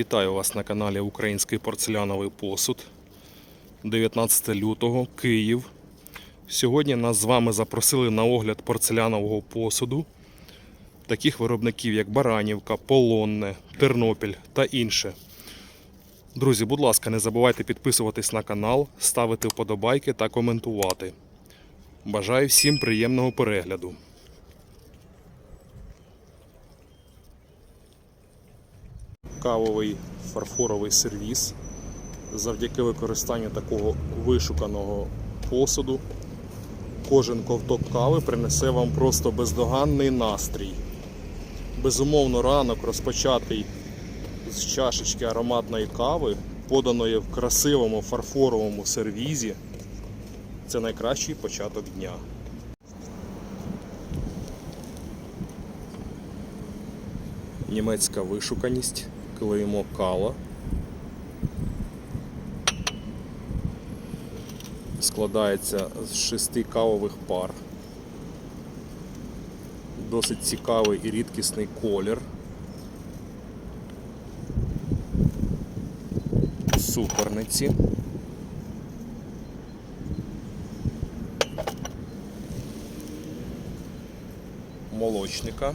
Вітаю вас на каналі Український порцеляновий посуд. 19 лютого, Київ. Сьогодні нас з вами запросили на огляд порцелянового посуду, таких виробників як Баранівка, Полонне, Тернопіль та інше. Друзі, будь ласка, не забувайте підписуватись на канал, ставити вподобайки та коментувати. Бажаю всім приємного перегляду. Кавовий фарфоровий сервіс. Завдяки використанню такого вишуканого посуду. Кожен ковток кави принесе вам просто бездоганний настрій. Безумовно, ранок розпочатий з чашечки ароматної кави, поданої в красивому фарфоровому сервізі. Це найкращий початок дня. Німецька вишуканість, клеймо кала. Складається з шести кавових пар. Досить цікавий і рідкісний колір. Суперниці. Молочника.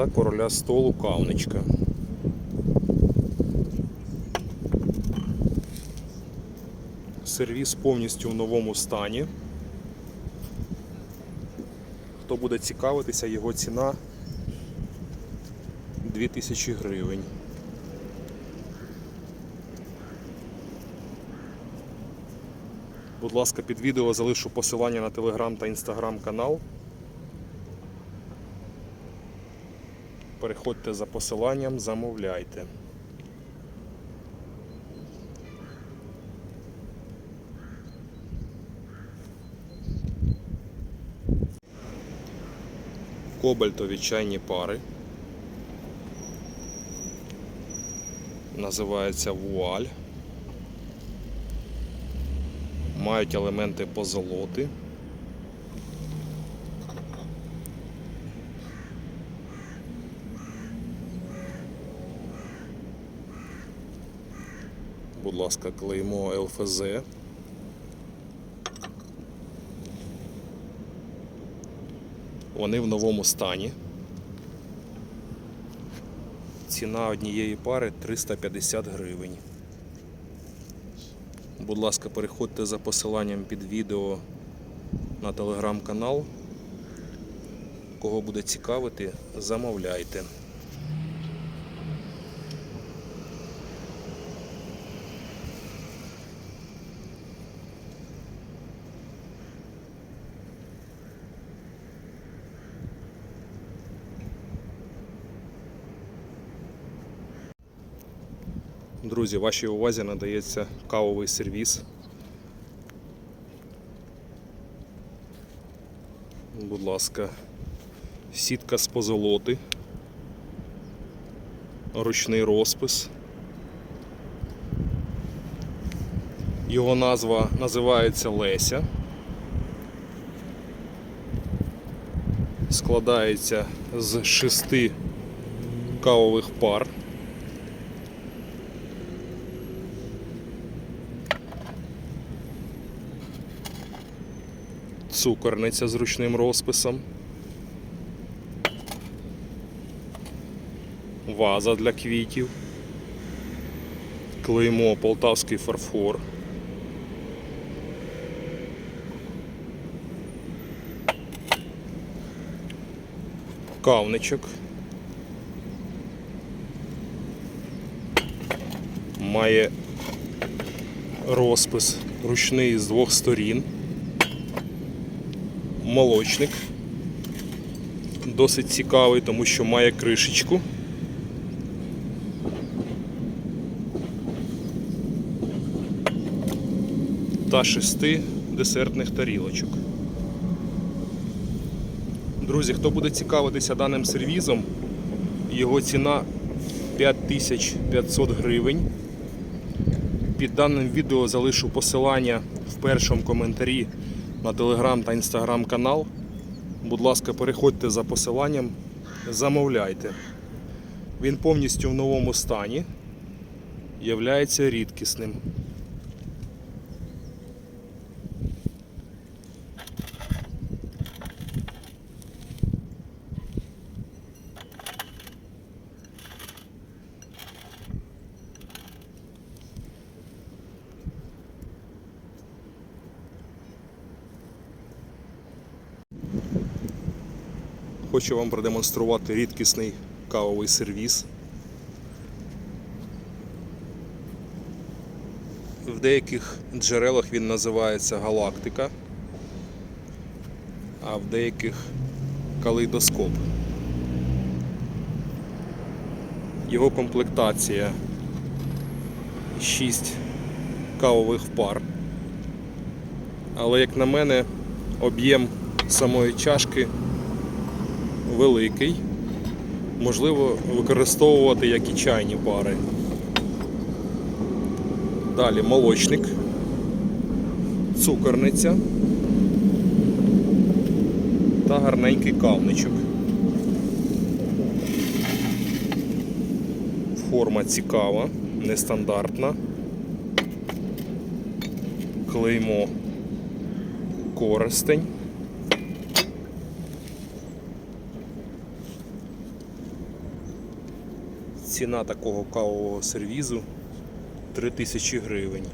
Та короля столу кавничка. Сервіс повністю в новому стані. Хто буде цікавитися, його ціна 2000 гривень. Будь ласка, під відео залишу посилання на телеграм та інстаграм канал. Переходьте за посиланням, замовляйте. Кобальтові чайні пари. Називається вуаль. Мають елементи позолоти. Будь ласка, клеймо ЛФЗ. Вони в новому стані. Ціна однієї пари 350 гривень. Будь ласка, переходьте за посиланням під відео на телеграм-канал. Кого буде цікавити, замовляйте. Друзі, вашій увазі надається кавовий сервіс. Будь ласка, сітка з позолоти, ручний розпис. Його назва називається Леся. Складається з шести кавових пар. Цукорниця з ручним розписом, ваза для квітів, клеймо полтавський фарфор. Кавничок. Має розпис ручний з двох сторін молочник. Досить цікавий, тому що має кришечку. Та шести десертних тарілочок. Друзі, хто буде цікавитися даним сервізом, його ціна 5500 гривень. Під даним відео залишу посилання в першому коментарі на телеграм та інстаграм канал. Будь ласка, переходьте за посиланням, замовляйте. Він повністю в новому стані, являється рідкісним. Хочу вам продемонструвати рідкісний кавовий сервіс. В деяких джерелах він називається галактика, а в деяких калейдоскоп. Його комплектація 6 кавових пар. Але, як на мене, об'єм самої чашки великий. Можливо використовувати як і чайні пари. Далі молочник, цукорниця та гарненький кавничок. Форма цікава, нестандартна. Клеймо користень. Ціна такого кавового сервізу 3000 гривень.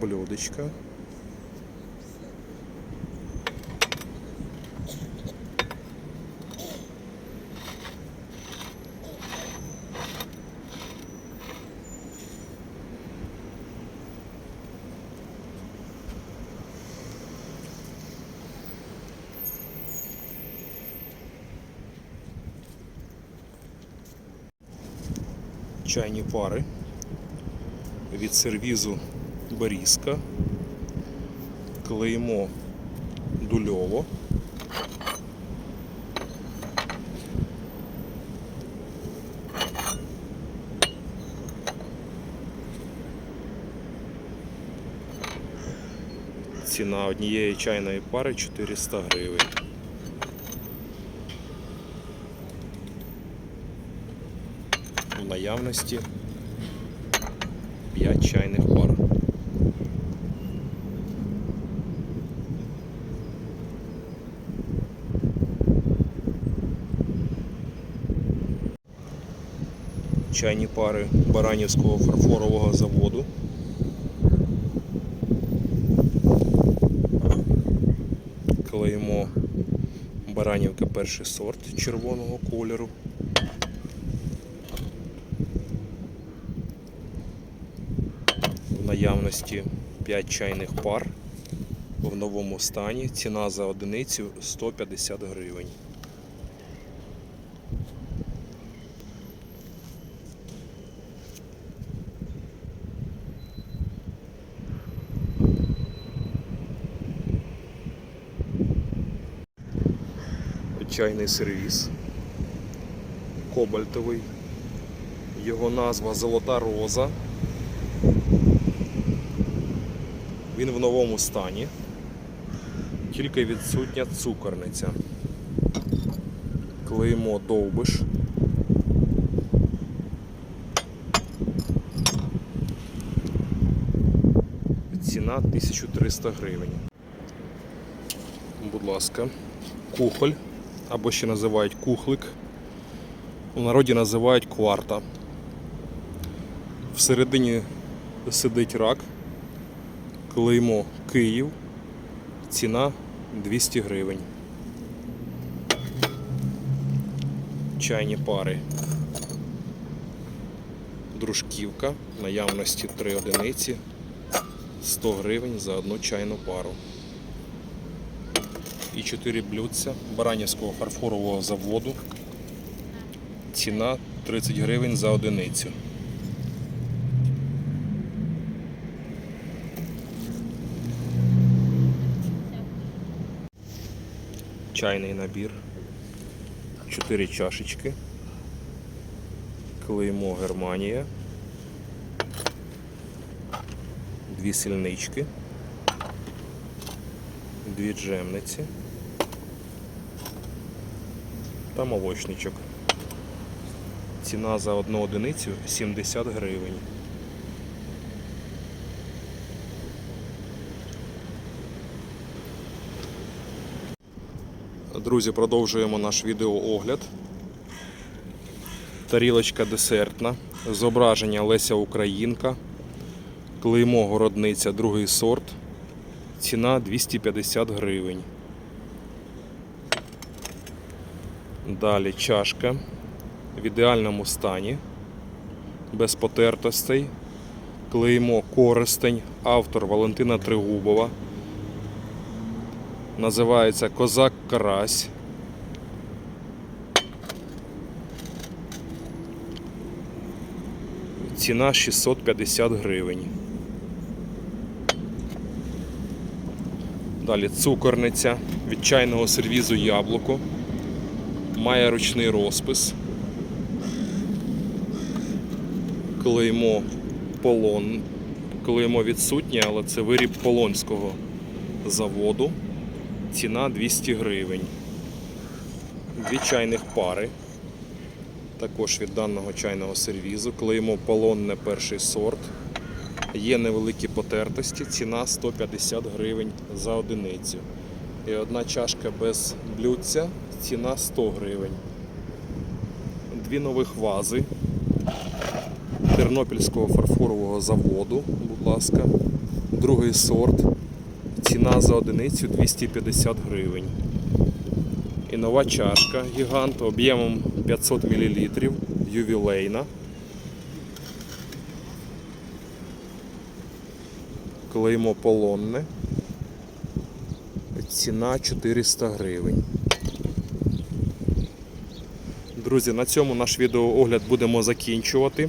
Блюдечка. Чайні пари від сервізу Берізка, клеймо Дульово. Ціна однієї чайної пари 400 гривень. в наявності 5 чайних пар. Чайні пари Баранівського фарфорового заводу. Клеймо Баранівка перший сорт червоного кольору. Наявності 5 чайних пар в новому стані. Ціна за одиницю 150 гривень. Чайний сервіс. Кобальтовий. Його назва Золота роза. Він в новому стані, тільки відсутня цукорниця. Клеймо довбиш. Ціна 1300 гривень. Будь ласка, кухоль, або ще називають кухлик. У народі називають кварта. Всередині сидить рак клеймо Київ, ціна 200 гривень. Чайні пари. Дружківка, наявності 3 одиниці, 100 гривень за одну чайну пару. І 4 блюдця Баранівського фарфорового заводу. Ціна 30 гривень за одиницю. Чайний набір, 4 чашечки, Клеймо Германія. Дві сільнички. Дві джемниці. Та молочничок. Ціна за одну одиницю 70 гривень. Друзі, продовжуємо наш відеоогляд. Тарілочка десертна, зображення Леся Українка, клеймо городниця, другий сорт. Ціна 250 гривень. Далі чашка в ідеальному стані, без потертостей. Клеймо користень, автор Валентина Тригубова. Називається Козак Карась. Ціна 650 гривень. Далі цукорниця від чайного сервізу яблуко. Має ручний розпис. Клеймо полон. Клеймо відсутнє, але це виріб полонського заводу. Ціна 200 гривень. Дві чайних пари. Також від даного чайного сервізу. Клеймо полонне перший сорт. Є невеликі потертості, ціна 150 гривень за одиницю. І одна чашка без блюдця, ціна 100 гривень. Дві нових вази Тернопільського фарфорового заводу, будь ласка. Другий сорт. Ціна за одиницю 250 гривень. І нова чашка гігант об'ємом 500 мл, ювілейна. Клеймо полонне. Ціна 400 гривень. Друзі, на цьому наш відеоогляд будемо закінчувати.